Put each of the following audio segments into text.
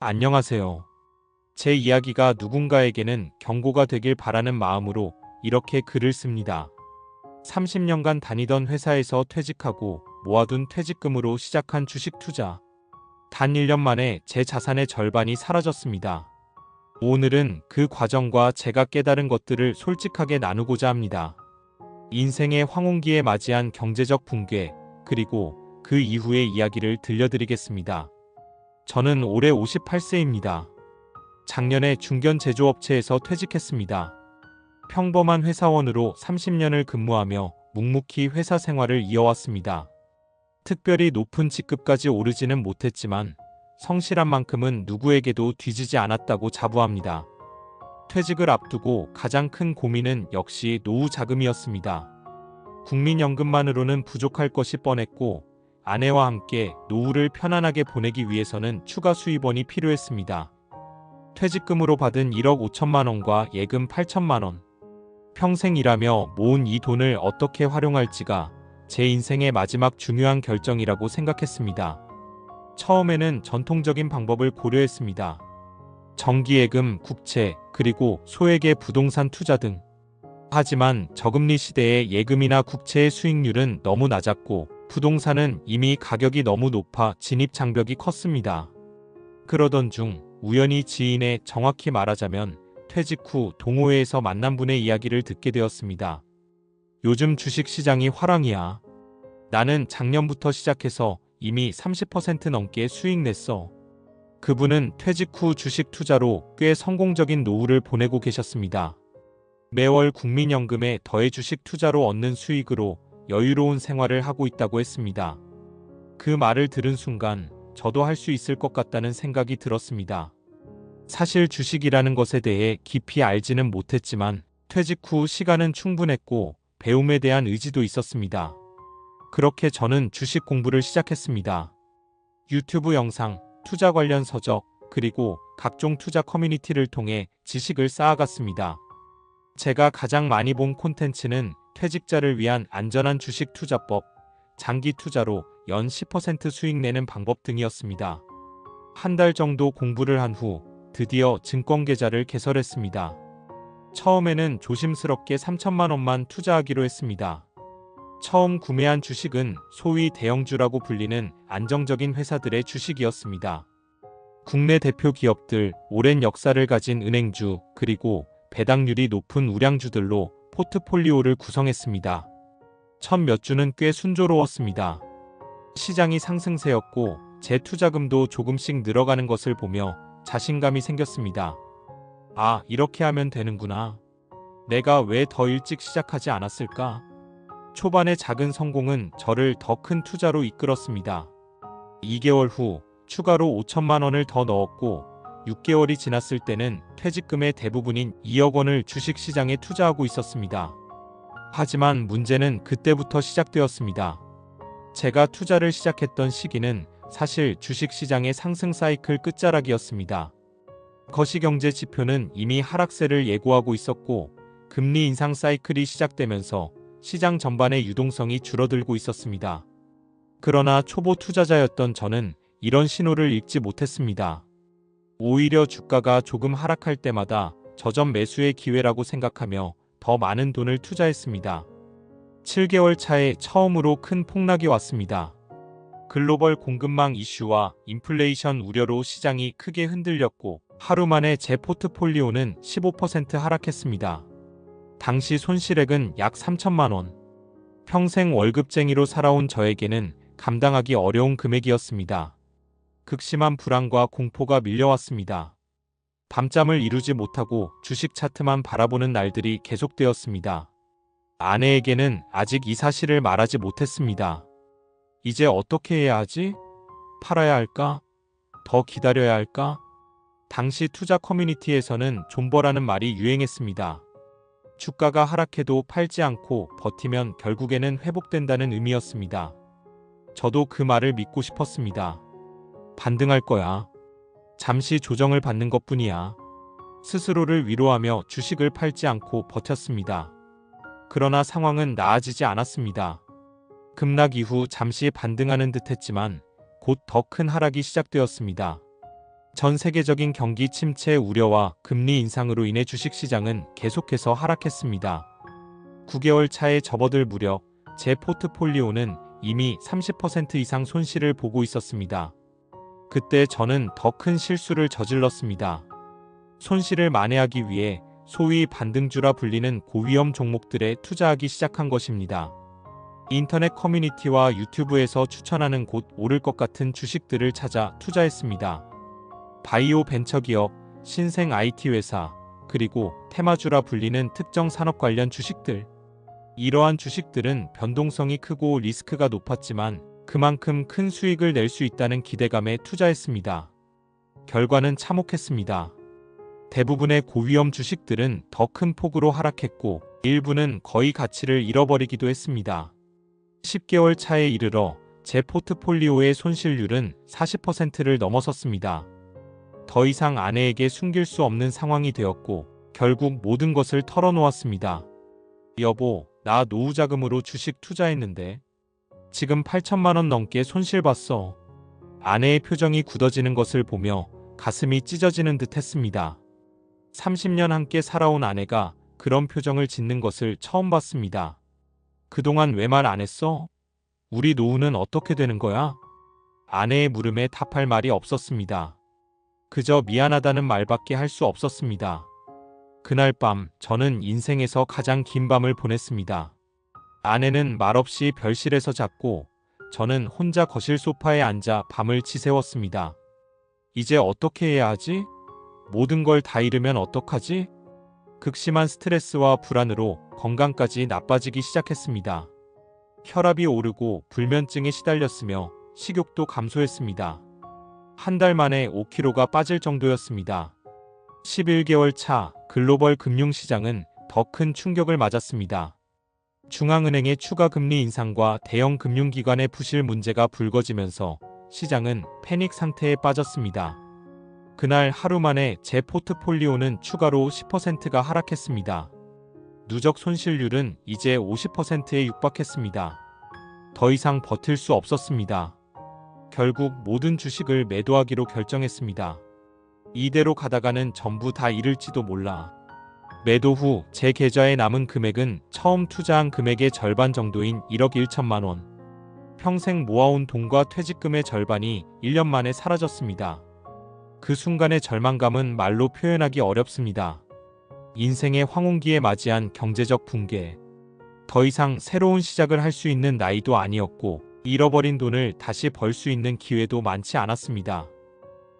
안녕하세요. 제 이야기가 누군가에게는 경고가 되길 바라는 마음으로 이렇게 글을 씁니다. 30년간 다니던 회사에서 퇴직하고 모아둔 퇴직금으로 시작한 주식 투자. 단 1년 만에 제 자산의 절반이 사라졌습니다. 오늘은 그 과정과 제가 깨달은 것들을 솔직하게 나누고자 합니다. 인생의 황혼기에 맞이한 경제적 붕괴, 그리고 그 이후의 이야기를 들려드리겠습니다. 저는 올해 58세입니다. 작년에 중견 제조업체에서 퇴직했습니다. 평범한 회사원으로 30년을 근무하며 묵묵히 회사 생활을 이어왔습니다. 특별히 높은 직급까지 오르지는 못했지만 성실한 만큼은 누구에게도 뒤지지 않았다고 자부합니다. 퇴직을 앞두고 가장 큰 고민은 역시 노후 자금이었습니다. 국민연금만으로는 부족할 것이 뻔했고 아내와 함께 노후를 편안하게 보내기 위해서는 추가 수입원이 필요했습니다. 퇴직금으로 받은 1억 5천만 원과 예금 8천만 원. 평생 일하며 모은 이 돈을 어떻게 활용할지가 제 인생의 마지막 중요한 결정이라고 생각했습니다. 처음에는 전통적인 방법을 고려했습니다. 정기예금, 국채, 그리고 소액의 부동산 투자 등. 하지만 저금리 시대의 예금이나 국채의 수익률은 너무 낮았고 부동산은 이미 가격이 너무 높아 진입 장벽이 컸습니다. 그러던 중 우연히 지인의 정확히 말하자면 퇴직 후 동호회에서 만난 분의 이야기를 듣게 되었습니다. 요즘 주식 시장이 화랑이야. 나는 작년부터 시작해서 이미 30% 넘게 수익 냈어. 그분은 퇴직 후 주식 투자로 꽤 성공적인 노후를 보내고 계셨습니다. 매월 국민연금에 더해 주식 투자로 얻는 수익으로 여유로운 생활을 하고 있다고 했습니다. 그 말을 들은 순간 저도 할 수 있을 것 같다는 생각이 들었습니다. 사실 주식이라는 것에 대해 깊이 알지는 못했지만 퇴직 후 시간은 충분했고 배움에 대한 의지도 있었습니다. 그렇게 저는 주식 공부를 시작했습니다. 유튜브 영상, 투자 관련 서적, 그리고 각종 투자 커뮤니티를 통해 지식을 쌓아갔습니다. 제가 가장 많이 본 콘텐츠는 퇴직자를 위한 안전한 주식 투자법, 장기 투자로 연 10% 수익 내는 방법 등이었습니다. 한 달 정도 공부를 한 후 드디어 증권 계좌를 개설했습니다. 처음에는 조심스럽게 3천만 원만 투자하기로 했습니다. 처음 구매한 주식은 소위 대형주라고 불리는 안정적인 회사들의 주식이었습니다. 국내 대표 기업들, 오랜 역사를 가진 은행주, 그리고 배당률이 높은 우량주들로 포트폴리오를 구성했습니다. 첫 몇 주는 꽤 순조로웠습니다. 시장이 상승세였고 제 투자금도 조금씩 늘어가는 것을 보며 자신감이 생겼습니다. 아, 이렇게 하면 되는구나. 내가 왜 더 일찍 시작하지 않았을까? 초반의 작은 성공은 저를 더 큰 투자로 이끌었습니다. 2개월 후 추가로 5천만 원을 더 넣었고 6개월이 지났을 때는 퇴직금의 대부분인 2억 원을 주식시장에 투자하고 있었습니다. 하지만 문제는 그때부터 시작되었습니다. 제가 투자를 시작했던 시기는 사실 주식시장의 상승 사이클 끝자락이었습니다. 거시경제 지표는 이미 하락세를 예고하고 있었고 금리 인상 사이클이 시작되면서 시장 전반의 유동성이 줄어들고 있었습니다. 그러나 초보 투자자였던 저는 이런 신호를 읽지 못했습니다. 오히려 주가가 조금 하락할 때마다 저점 매수의 기회라고 생각하며 더 많은 돈을 투자했습니다. 7개월 차에 처음으로 큰 폭락이 왔습니다. 글로벌 공급망 이슈와 인플레이션 우려로 시장이 크게 흔들렸고 하루 만에 제 포트폴리오는 15% 하락했습니다. 당시 손실액은 약 3천만 원. 평생 월급쟁이로 살아온 저에게는 감당하기 어려운 금액이었습니다. 극심한 불안과 공포가 밀려왔습니다. 밤잠을 이루지 못하고 주식 차트만 바라보는 날들이 계속되었습니다. 아내에게는 아직 이 사실을 말하지 못했습니다. 이제 어떻게 해야 하지? 팔아야 할까? 더 기다려야 할까? 당시 투자 커뮤니티에서는 존버라는 말이 유행했습니다. 주가가 하락해도 팔지 않고 버티면 결국에는 회복된다는 의미였습니다. 저도 그 말을 믿고 싶었습니다. 반등할 거야. 잠시 조정을 받는 것 뿐이야. 스스로를 위로하며 주식을 팔지 않고 버텼습니다. 그러나 상황은 나아지지 않았습니다. 급락 이후 잠시 반등하는 듯 했지만 곧 더 큰 하락이 시작되었습니다. 전 세계적인 경기 침체 우려와 금리 인상으로 인해 주식시장은 계속해서 하락했습니다. 9개월 차에 접어들 무렵 제 포트폴리오는 이미 30% 이상 손실을 보고 있었습니다. 그때 저는 더 큰 실수를 저질렀습니다. 손실을 만회하기 위해 소위 반등주라 불리는 고위험 종목들에 투자하기 시작한 것입니다. 인터넷 커뮤니티와 유튜브에서 추천하는 곧 오를 것 같은 주식들을 찾아 투자했습니다. 바이오 벤처기업, 신생 IT 회사, 그리고 테마주라 불리는 특정 산업 관련 주식들. 이러한 주식들은 변동성이 크고 리스크가 높았지만 그만큼 큰 수익을 낼 수 있다는 기대감에 투자했습니다. 결과는 참혹했습니다. 대부분의 고위험 주식들은 더 큰 폭으로 하락했고 일부는 거의 가치를 잃어버리기도 했습니다. 10개월 차에 이르러 제 포트폴리오의 손실률은 40%를 넘어섰습니다. 더 이상 아내에게 숨길 수 없는 상황이 되었고 결국 모든 것을 털어놓았습니다. 여보, 나 노후 자금으로 주식 투자했는데 지금 8천만 원 넘게 손실 봤어. 아내의 표정이 굳어지는 것을 보며 가슴이 찢어지는 듯 했습니다. 30년 함께 살아온 아내가 그런 표정을 짓는 것을 처음 봤습니다. 그동안 왜 말 안 했어? 우리 노후는 어떻게 되는 거야? 아내의 물음에 답할 말이 없었습니다. 그저 미안하다는 말밖에 할 수 없었습니다. 그날 밤 저는 인생에서 가장 긴 밤을 보냈습니다. 아내는 말없이 별실에서 잤고 저는 혼자 거실 소파에 앉아 밤을 지새웠습니다. 이제 어떻게 해야 하지? 모든 걸 다 잃으면 어떡하지? 극심한 스트레스와 불안으로 건강까지 나빠지기 시작했습니다. 혈압이 오르고 불면증에 시달렸으며 식욕도 감소했습니다. 한 달 만에 5kg가 빠질 정도였습니다. 11개월 차 글로벌 금융시장은 더 큰 충격을 맞았습니다. 중앙은행의 추가 금리 인상과 대형 금융기관의 부실 문제가 불거지면서 시장은 패닉 상태에 빠졌습니다. 그날 하루 만에 제 포트폴리오는 추가로 10%가 하락했습니다. 누적 손실률은 이제 50%에 육박했습니다. 더 이상 버틸 수 없었습니다. 결국 모든 주식을 매도하기로 결정했습니다. 이대로 가다가는 전부 다 잃을지도 몰라. 매도 후 제 계좌에 남은 금액은 처음 투자한 금액의 절반 정도인 1억 1천만 원. 평생 모아온 돈과 퇴직금의 절반이 1년 만에 사라졌습니다. 그 순간의 절망감은 말로 표현하기 어렵습니다. 인생의 황혼기에 맞이한 경제적 붕괴. 더 이상 새로운 시작을 할 수 있는 나이도 아니었고, 잃어버린 돈을 다시 벌 수 있는 기회도 많지 않았습니다.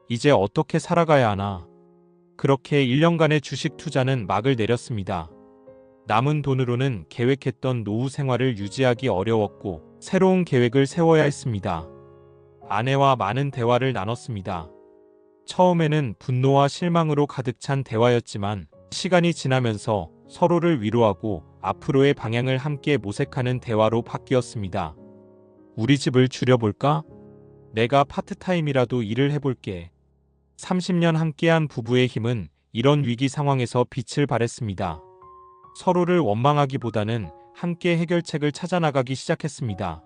이제 어떻게 살아가야 하나. 그렇게 1년간의 주식 투자는 막을 내렸습니다. 남은 돈으로는 계획했던 노후 생활을 유지하기 어려웠고 새로운 계획을 세워야 했습니다. 아내와 많은 대화를 나눴습니다. 처음에는 분노와 실망으로 가득 찬 대화였지만 시간이 지나면서 서로를 위로하고 앞으로의 방향을 함께 모색하는 대화로 바뀌었습니다. 우리 집을 줄여볼까? 내가 파트타임이라도 일을 해볼게. 30년 함께한 부부의 힘은 이런 위기 상황에서 빛을 발했습니다. 서로를 원망하기보다는 함께 해결책을 찾아 나가기 시작했습니다.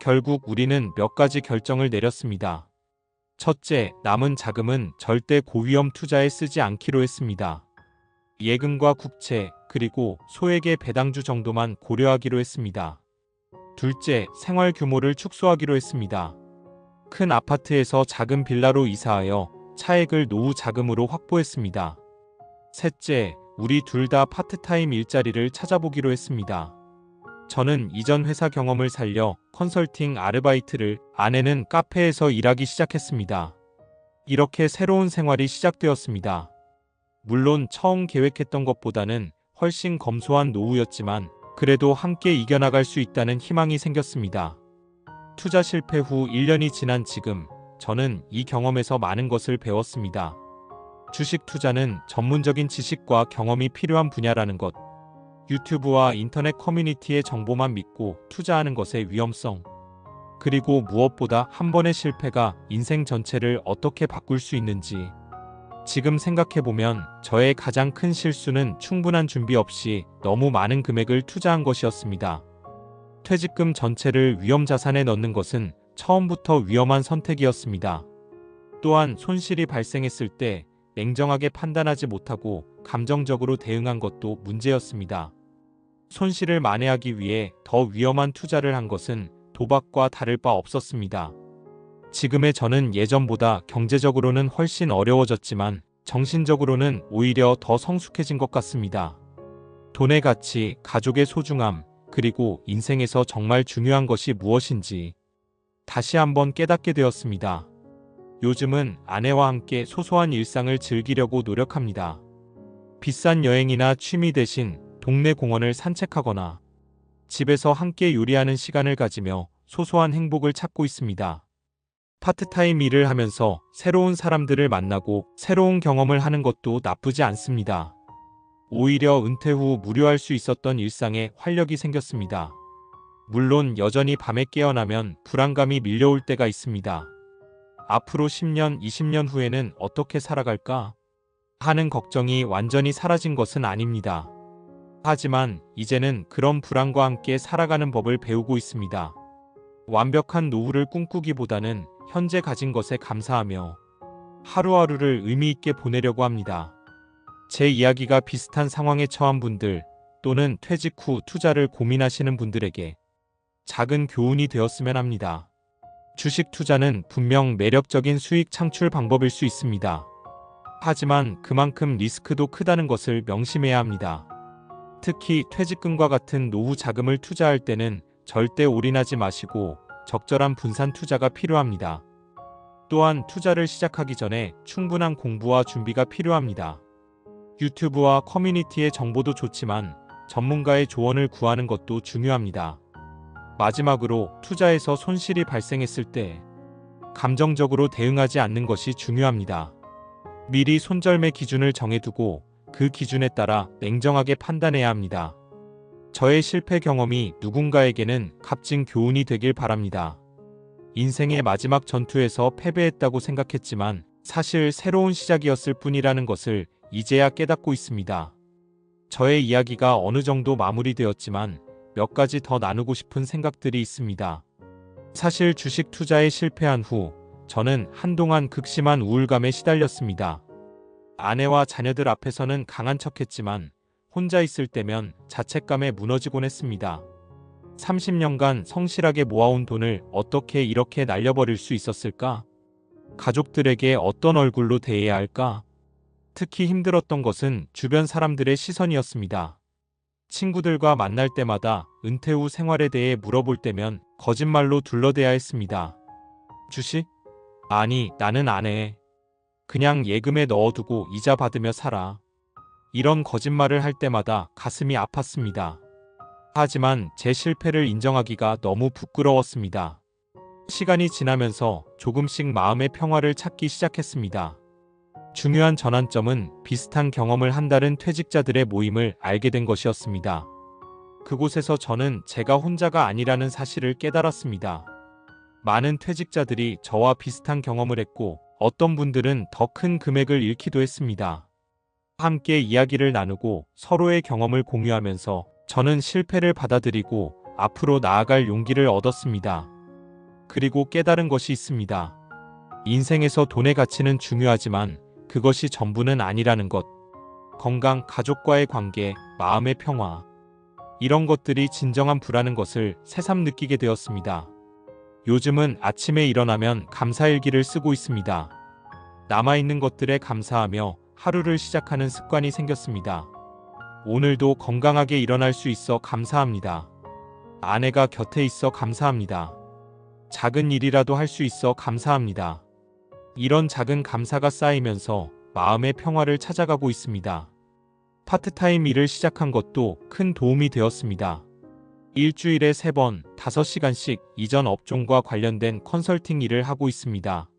결국 우리는 몇 가지 결정을 내렸습니다. 첫째, 남은 자금은 절대 고위험 투자에 쓰지 않기로 했습니다. 예금과 국채, 그리고 소액의 배당주 정도만 고려하기로 했습니다. 둘째, 생활 규모를 축소하기로 했습니다. 큰 아파트에서 작은 빌라로 이사하여 차액을 노후 자금으로 확보했습니다. 셋째, 우리 둘 다 파트타임 일자리를 찾아보기로 했습니다. 저는 이전 회사 경험을 살려 컨설팅 아르바이트를 아내는 카페에서 일하기 시작했습니다. 이렇게 새로운 생활이 시작되었습니다. 물론 처음 계획했던 것보다는 훨씬 검소한 노후였지만 그래도 함께 이겨나갈 수 있다는 희망이 생겼습니다. 투자 실패 후 1년이 지난 지금 저는 이 경험에서 많은 것을 배웠습니다. 주식 투자는 전문적인 지식과 경험이 필요한 분야라는 것. 유튜브와 인터넷 커뮤니티의 정보만 믿고 투자하는 것의 위험성. 그리고 무엇보다 한 번의 실패가 인생 전체를 어떻게 바꿀 수 있는지. 지금 생각해보면 저의 가장 큰 실수는 충분한 준비 없이 너무 많은 금액을 투자한 것이었습니다. 퇴직금 전체를 위험 자산에 넣는 것은 처음부터 위험한 선택이었습니다. 또한 손실이 발생했을 때 냉정하게 판단하지 못하고 감정적으로 대응한 것도 문제였습니다. 손실을 만회하기 위해 더 위험한 투자를 한 것은 도박과 다를 바 없었습니다. 지금의 저는 예전보다 경제적으로는 훨씬 어려워졌지만 정신적으로는 오히려 더 성숙해진 것 같습니다. 돈의 가치, 가족의 소중함, 그리고 인생에서 정말 중요한 것이 무엇인지 다시 한번 깨닫게 되었습니다. 요즘은 아내와 함께 소소한 일상을 즐기려고 노력합니다. 비싼 여행이나 취미 대신 동네 공원을 산책하거나 집에서 함께 요리하는 시간을 가지며 소소한 행복을 찾고 있습니다. 파트타임 일을 하면서 새로운 사람들을 만나고 새로운 경험을 하는 것도 나쁘지 않습니다. 오히려 은퇴 후 무료할 수 있었던 일상에 활력이 생겼습니다. 물론 여전히 밤에 깨어나면 불안감이 밀려올 때가 있습니다. 앞으로 10년, 20년 후에는 어떻게 살아갈까? 하는 걱정이 완전히 사라진 것은 아닙니다. 하지만 이제는 그런 불안과 함께 살아가는 법을 배우고 있습니다. 완벽한 노후를 꿈꾸기보다는 현재 가진 것에 감사하며 하루하루를 의미 있게 보내려고 합니다. 제 이야기가 비슷한 상황에 처한 분들 또는 퇴직 후 투자를 고민하시는 분들에게 작은 교훈이 되었으면 합니다. 주식 투자는 분명 매력적인 수익 창출 방법일 수 있습니다. 하지만 그만큼 리스크도 크다는 것을 명심해야 합니다. 특히 퇴직금과 같은 노후 자금을 투자할 때는 절대 올인하지 마시고 적절한 분산 투자가 필요합니다. 또한 투자를 시작하기 전에 충분한 공부와 준비가 필요합니다. 유튜브와 커뮤니티의 정보도 좋지만 전문가의 조언을 구하는 것도 중요합니다. 마지막으로 투자에서 손실이 발생했을 때 감정적으로 대응하지 않는 것이 중요합니다. 미리 손절매 기준을 정해두고 그 기준에 따라 냉정하게 판단해야 합니다. 저의 실패 경험이 누군가에게는 값진 교훈이 되길 바랍니다. 인생의 마지막 전투에서 패배했다고 생각했지만 사실 새로운 시작이었을 뿐이라는 것을 이제야 깨닫고 있습니다. 저의 이야기가 어느 정도 마무리되었지만 몇 가지 더 나누고 싶은 생각들이 있습니다. 사실 주식 투자에 실패한 후 저는 한동안 극심한 우울감에 시달렸습니다. 아내와 자녀들 앞에서는 강한 척했지만 혼자 있을 때면 자책감에 무너지곤 했습니다. 30년간 성실하게 모아온 돈을 어떻게 이렇게 날려버릴 수 있었을까? 가족들에게 어떤 얼굴로 대해야 할까? 특히 힘들었던 것은 주변 사람들의 시선이었습니다. 친구들과 만날 때마다 은퇴 후 생활에 대해 물어볼 때면 거짓말로 둘러대야 했습니다. 주식? 아니, 나는 안 해. 그냥 예금에 넣어두고 이자 받으며 살아. 이런 거짓말을 할 때마다 가슴이 아팠습니다. 하지만 제 실패를 인정하기가 너무 부끄러웠습니다. 시간이 지나면서 조금씩 마음의 평화를 찾기 시작했습니다. 중요한 전환점은 비슷한 경험을 한다는 퇴직자들의 모임을 알게 된 것이었습니다. 그곳에서 저는 제가 혼자가 아니라는 사실을 깨달았습니다. 많은 퇴직자들이 저와 비슷한 경험을 했고 어떤 분들은 더 큰 금액을 잃기도 했습니다. 함께 이야기를 나누고 서로의 경험을 공유하면서 저는 실패를 받아들이고 앞으로 나아갈 용기를 얻었습니다. 그리고 깨달은 것이 있습니다. 인생에서 돈의 가치는 중요하지만 그것이 전부는 아니라는 것. 건강, 가족과의 관계, 마음의 평화. 이런 것들이 진정한 부라는 것을 새삼 느끼게 되었습니다. 요즘은 아침에 일어나면 감사일기를 쓰고 있습니다. 남아있는 것들에 감사하며 하루를 시작하는 습관이 생겼습니다. 오늘도 건강하게 일어날 수 있어 감사합니다. 아내가 곁에 있어 감사합니다. 작은 일이라도 할 수 있어 감사합니다. 이런 작은 감사가 쌓이면서 마음의 평화를 찾아가고 있습니다. 파트타임 일을 시작한 것도 큰 도움이 되었습니다. 일주일에 3번, 5시간씩 이전 업종과 관련된 컨설팅 일을 하고 있습니다.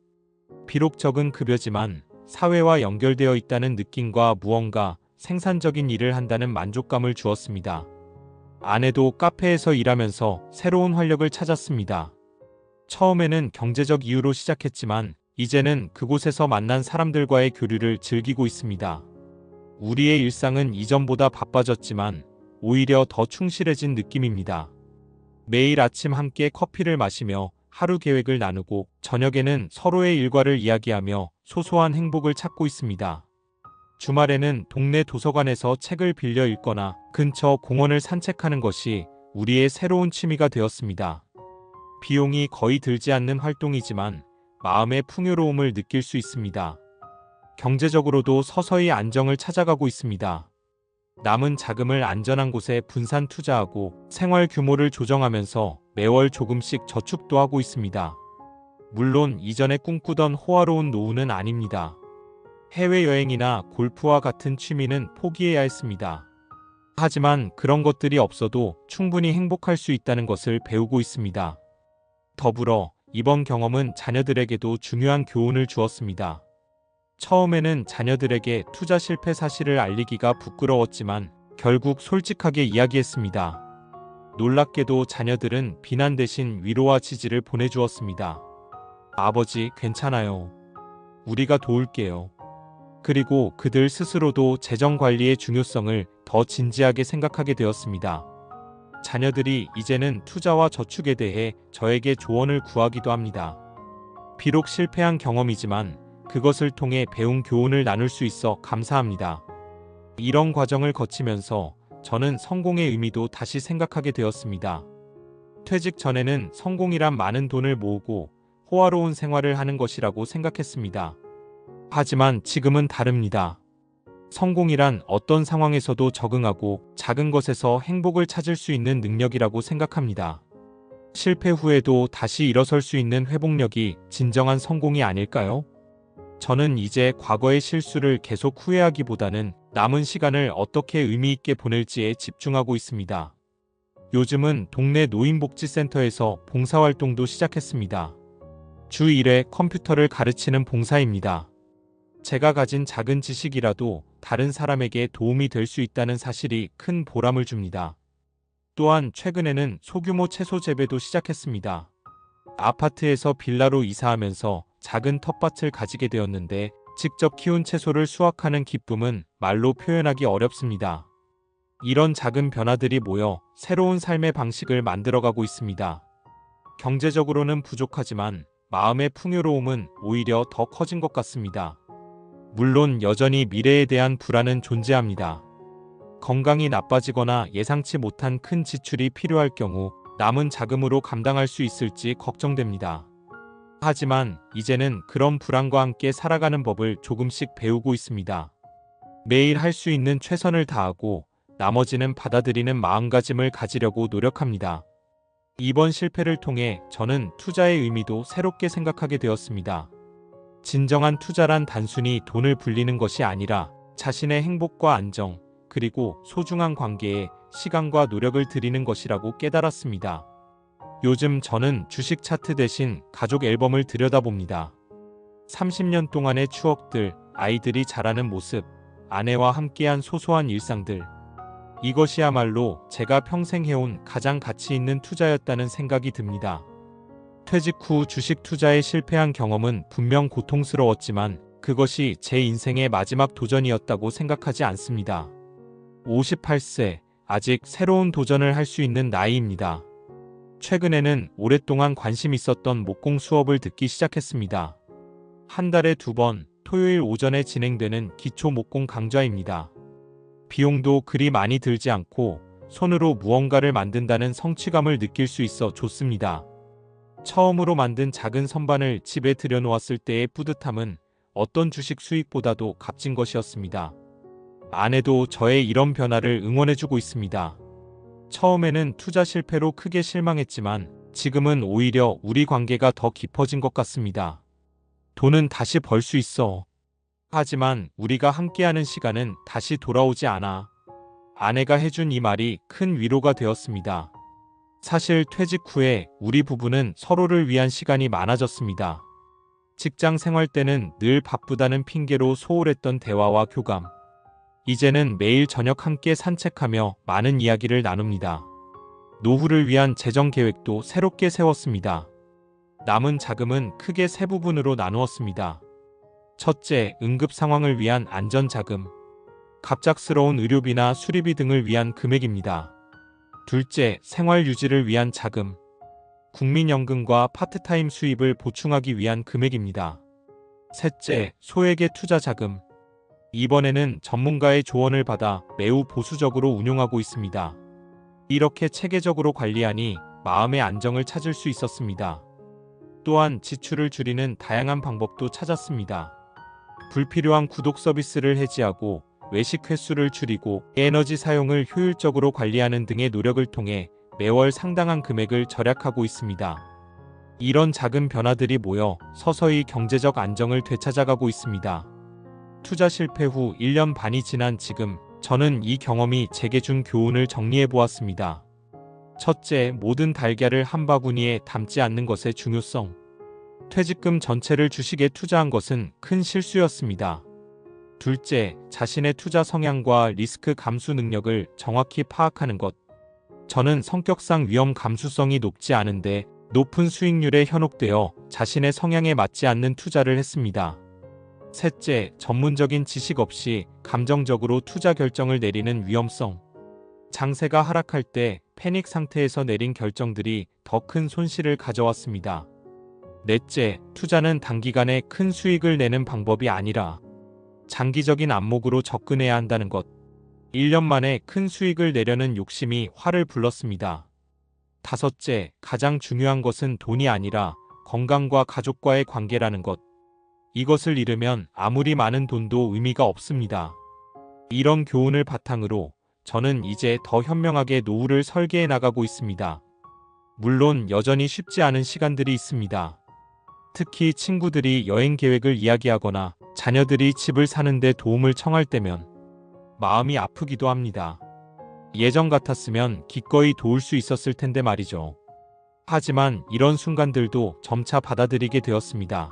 비록 적은 급여지만 사회와 연결되어 있다는 느낌과 무언가 생산적인 일을 한다는 만족감을 주었습니다. 아내도 카페에서 일하면서 새로운 활력을 찾았습니다. 처음에는 경제적 이유로 시작했지만 이제는 그곳에서 만난 사람들과의 교류를 즐기고 있습니다. 우리의 일상은 이전보다 바빠졌지만 오히려 더 충실해진 느낌입니다. 매일 아침 함께 커피를 마시며 하루 계획을 나누고 저녁에는 서로의 일과를 이야기하며 소소한 행복을 찾고 있습니다. 주말에는 동네 도서관에서 책을 빌려 읽거나 근처 공원을 산책하는 것이 우리의 새로운 취미가 되었습니다. 비용이 거의 들지 않는 활동이지만 마음의 풍요로움을 느낄 수 있습니다. 경제적으로도 서서히 안정을 찾아가고 있습니다. 남은 자금을 안전한 곳에 분산 투자하고 생활 규모를 조정하면서 매월 조금씩 저축도 하고 있습니다. 물론 이전에 꿈꾸던 호화로운 노후는 아닙니다. 해외여행이나 골프와 같은 취미는 포기해야 했습니다. 하지만 그런 것들이 없어도 충분히 행복할 수 있다는 것을 배우고 있습니다. 더불어 이번 경험은 자녀들에게도 중요한 교훈을 주었습니다. 처음에는 자녀들에게 투자 실패 사실을 알리기가 부끄러웠지만 결국 솔직하게 이야기했습니다. 놀랍게도 자녀들은 비난 대신 위로와 지지를 보내주었습니다. 아버지, 괜찮아요. 우리가 도울게요. 그리고 그들 스스로도 재정 관리의 중요성을 더 진지하게 생각하게 되었습니다. 자녀들이 이제는 투자와 저축에 대해 저에게 조언을 구하기도 합니다. 비록 실패한 경험이지만 그것을 통해 배운 교훈을 나눌 수 있어 감사합니다. 이런 과정을 거치면서 저는 성공의 의미도 다시 생각하게 되었습니다. 퇴직 전에는 성공이란 많은 돈을 모으고 호화로운 생활을 하는 것이라고 생각했습니다. 하지만 지금은 다릅니다. 성공이란 어떤 상황에서도 적응하고 작은 것에서 행복을 찾을 수 있는 능력이라고 생각합니다. 실패 후에도 다시 일어설 수 있는 회복력이 진정한 성공이 아닐까요? 저는 이제 과거의 실수를 계속 후회하기보다는 남은 시간을 어떻게 의미 있게 보낼지에 집중하고 있습니다. 요즘은 동네 노인복지센터에서 봉사활동도 시작했습니다. 주 1회 컴퓨터를 가르치는 봉사입니다. 제가 가진 작은 지식이라도 다른 사람에게 도움이 될 수 있다는 사실이 큰 보람을 줍니다. 또한 최근에는 소규모 채소 재배도 시작했습니다. 아파트에서 빌라로 이사하면서 작은 텃밭을 가지게 되었는데 직접 키운 채소를 수확하는 기쁨은 말로 표현하기 어렵습니다. 이런 작은 변화들이 모여 새로운 삶의 방식을 만들어가고 있습니다. 경제적으로는 부족하지만 마음의 풍요로움은 오히려 더 커진 것 같습니다. 물론 여전히 미래에 대한 불안은 존재합니다. 건강이 나빠지거나 예상치 못한 큰 지출이 필요할 경우 남은 자금으로 감당할 수 있을지 걱정됩니다. 하지만 이제는 그런 불안과 함께 살아가는 법을 조금씩 배우고 있습니다. 매일 할 수 있는 최선을 다하고 나머지는 받아들이는 마음가짐을 가지려고 노력합니다. 이번 실패를 통해 저는 투자의 의미도 새롭게 생각하게 되었습니다. 진정한 투자란 단순히 돈을 불리는 것이 아니라 자신의 행복과 안정, 그리고 소중한 관계에 시간과 노력을 들이는 것이라고 깨달았습니다. 요즘 저는 주식 차트 대신 가족 앨범을 들여다봅니다. 30년 동안의 추억들, 아이들이 자라는 모습, 아내와 함께한 소소한 일상들. 이것이야말로 제가 평생 해온 가장 가치 있는 투자였다는 생각이 듭니다. 퇴직 후 주식 투자에 실패한 경험은 분명 고통스러웠지만 그것이 제 인생의 마지막 도전이었다고 생각하지 않습니다. 58세, 아직 새로운 도전을 할 수 있는 나이입니다. 최근에는 오랫동안 관심 있었던 목공 수업을 듣기 시작했습니다. 한 달에 두 번 토요일 오전에 진행되는 기초 목공 강좌입니다. 비용도 그리 많이 들지 않고 손으로 무언가를 만든다는 성취감을 느낄 수 있어 좋습니다. 처음으로 만든 작은 선반을 집에 들여놓았을 때의 뿌듯함은 어떤 주식 수익보다도 값진 것이었습니다. 아내도 저의 이런 변화를 응원해주고 있습니다. 처음에는 투자 실패로 크게 실망했지만 지금은 오히려 우리 관계가 더 깊어진 것 같습니다. 돈은 다시 벌 수 있어. 하지만 우리가 함께하는 시간은 다시 돌아오지 않아. 아내가 해준 이 말이 큰 위로가 되었습니다. 사실 퇴직 후에 우리 부부는 서로를 위한 시간이 많아졌습니다. 직장 생활 때는 늘 바쁘다는 핑계로 소홀했던 대화와 교감. 이제는 매일 저녁 함께 산책하며 많은 이야기를 나눕니다. 노후를 위한 재정 계획도 새롭게 세웠습니다. 남은 자금은 크게 세 부분으로 나누었습니다. 첫째, 응급 상황을 위한 안전 자금. 갑작스러운 의료비나 수리비 등을 위한 금액입니다. 둘째, 생활 유지를 위한 자금. 국민연금과 파트타임 수입을 보충하기 위한 금액입니다. 셋째, 소액의 투자 자금. 이번에는 전문가의 조언을 받아 매우 보수적으로 운용하고 있습니다. 이렇게 체계적으로 관리하니 마음의 안정을 찾을 수 있었습니다. 또한 지출을 줄이는 다양한 방법도 찾았습니다. 불필요한 구독 서비스를 해지하고 외식 횟수를 줄이고 에너지 사용을 효율적으로 관리하는 등의 노력을 통해 매월 상당한 금액을 절약하고 있습니다. 이런 작은 변화들이 모여 서서히 경제적 안정을 되찾아가고 있습니다. 투자 실패 후 1년 반이 지난 지금 저는 이 경험이 제게 준 교훈을 정리해 보았습니다. 첫째, 모든 달걀을 한 바구니에 담지 않는 것의 중요성. 퇴직금 전체를 주식에 투자한 것은 큰 실수였습니다. 둘째, 자신의 투자 성향과 리스크 감수 능력을 정확히 파악하는 것. 저는 성격상 위험 감수성이 높지 않은데 높은 수익률에 현혹되어 자신의 성향에 맞지 않는 투자를 했습니다. 셋째, 전문적인 지식 없이 감정적으로 투자 결정을 내리는 위험성. 장세가 하락할 때 패닉 상태에서 내린 결정들이 더 큰 손실을 가져왔습니다. 넷째, 투자는 단기간에 큰 수익을 내는 방법이 아니라 장기적인 안목으로 접근해야 한다는 것. 1년 만에 큰 수익을 내려는 욕심이 화를 불렀습니다. 다섯째, 가장 중요한 것은 돈이 아니라 건강과 가족과의 관계라는 것. 이것을 잃으면 아무리 많은 돈도 의미가 없습니다. 이런 교훈을 바탕으로 저는 이제 더 현명하게 노후를 설계해 나가고 있습니다. 물론 여전히 쉽지 않은 시간들이 있습니다. 특히 친구들이 여행 계획을 이야기하거나 자녀들이 집을 사는데 도움을 청할 때면 마음이 아프기도 합니다. 예전 같았으면 기꺼이 도울 수 있었을 텐데 말이죠. 하지만 이런 순간들도 점차 받아들이게 되었습니다.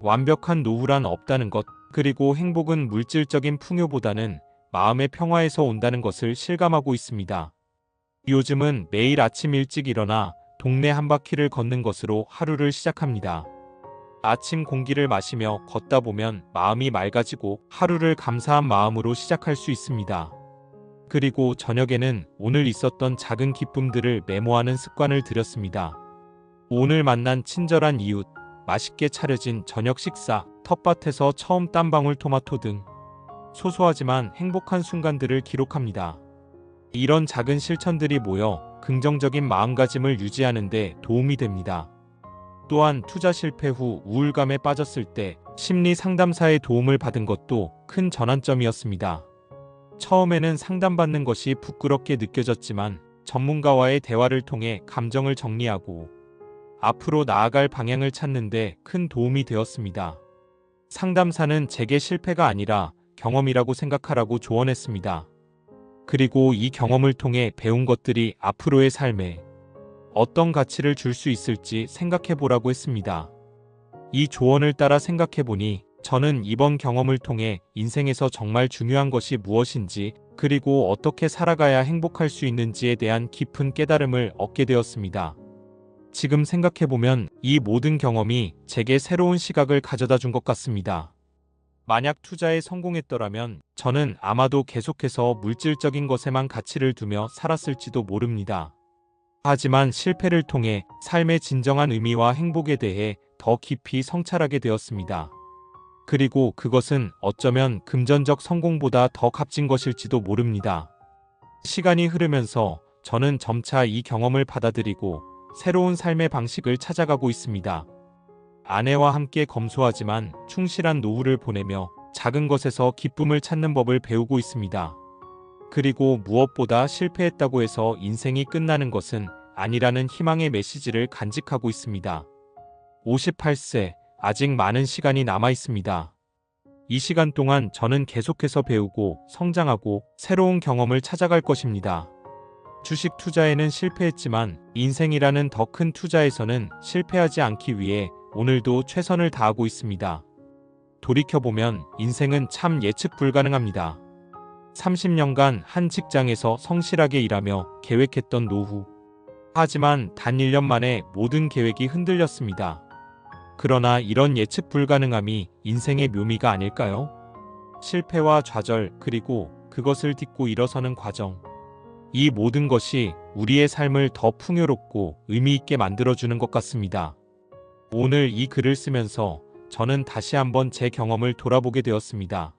완벽한 노후란 없다는 것, 그리고 행복은 물질적인 풍요보다는 마음의 평화에서 온다는 것을 실감하고 있습니다. 요즘은 매일 아침 일찍 일어나 동네 한 바퀴를 걷는 것으로 하루를 시작합니다. 아침 공기를 마시며 걷다 보면 마음이 맑아지고 하루를 감사한 마음으로 시작할 수 있습니다. 그리고 저녁에는 오늘 있었던 작은 기쁨들을 메모하는 습관을 들였습니다. 오늘 만난 친절한 이웃, 맛있게 차려진 저녁 식사, 텃밭에서 처음 딴 방울 토마토 등 소소하지만 행복한 순간들을 기록합니다. 이런 작은 실천들이 모여 긍정적인 마음가짐을 유지하는 데 도움이 됩니다. 또한 투자 실패 후 우울감에 빠졌을 때 심리 상담사의 도움을 받은 것도 큰 전환점이었습니다. 처음에는 상담받는 것이 부끄럽게 느껴졌지만 전문가와의 대화를 통해 감정을 정리하고 앞으로 나아갈 방향을 찾는데 큰 도움이 되었습니다. 상담사는 제게 실패가 아니라 경험이라고 생각하라고 조언했습니다. 그리고 이 경험을 통해 배운 것들이 앞으로의 삶에 어떤 가치를 줄 수 있을지 생각해 보라고 했습니다. 이 조언을 따라 생각해 보니 저는 이번 경험을 통해 인생에서 정말 중요한 것이 무엇인지 그리고 어떻게 살아가야 행복할 수 있는지에 대한 깊은 깨달음을 얻게 되었습니다. 지금 생각해 보면 이 모든 경험이 제게 새로운 시각을 가져다 준 것 같습니다. 만약 투자에 성공했더라면 저는 아마도 계속해서 물질적인 것에만 가치를 두며 살았을지도 모릅니다. 하지만 실패를 통해 삶의 진정한 의미와 행복에 대해 더 깊이 성찰하게 되었습니다. 그리고 그것은 어쩌면 금전적 성공보다 더 값진 것일지도 모릅니다. 시간이 흐르면서 저는 점차 이 경험을 받아들이고 새로운 삶의 방식을 찾아가고 있습니다. 아내와 함께 검소하지만 충실한 노후를 보내며 작은 것에서 기쁨을 찾는 법을 배우고 있습니다. 그리고 무엇보다 실패했다고 해서 인생이 끝나는 것은 아니라는 희망의 메시지를 간직하고 있습니다. 58세, 아직 많은 시간이 남아 있습니다. 이 시간 동안 저는 계속해서 배우고 성장하고 새로운 경험을 찾아갈 것입니다. 주식 투자에는 실패했지만 인생이라는 더 큰 투자에서는 실패하지 않기 위해 오늘도 최선을 다하고 있습니다. 돌이켜보면 인생은 참 예측 불가능합니다. 30년간 한 직장에서 성실하게 일하며 계획했던 노후. 하지만 단 1년 만에 모든 계획이 흔들렸습니다. 그러나 이런 예측 불가능함이 인생의 묘미가 아닐까요? 실패와 좌절, 그리고 그것을 딛고 일어서는 과정. 이 모든 것이 우리의 삶을 더 풍요롭고 의미 있게 만들어주는 것 같습니다. 오늘 이 글을 쓰면서 저는 다시 한번 제 경험을 돌아보게 되었습니다.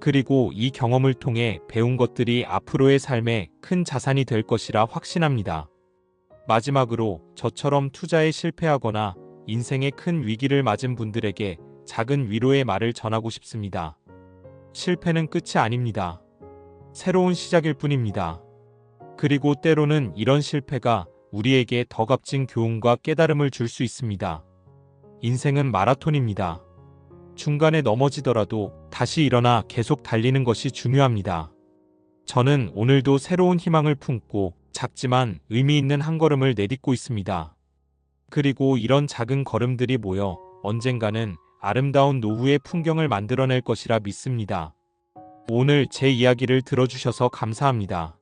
그리고 이 경험을 통해 배운 것들이 앞으로의 삶에 큰 자산이 될 것이라 확신합니다. 마지막으로 저처럼 투자에 실패하거나 인생의 큰 위기를 맞은 분들에게 작은 위로의 말을 전하고 싶습니다. 실패는 끝이 아닙니다. 새로운 시작일 뿐입니다. 그리고 때로는 이런 실패가 우리에게 더 값진 교훈과 깨달음을 줄 수 있습니다. 인생은 마라톤입니다. 중간에 넘어지더라도 다시 일어나 계속 달리는 것이 중요합니다. 저는 오늘도 새로운 희망을 품고 작지만 의미 있는 한 걸음을 내딛고 있습니다. 그리고 이런 작은 걸음들이 모여 언젠가는 아름다운 노후의 풍경을 만들어낼 것이라 믿습니다. 오늘 제 이야기를 들어주셔서 감사합니다.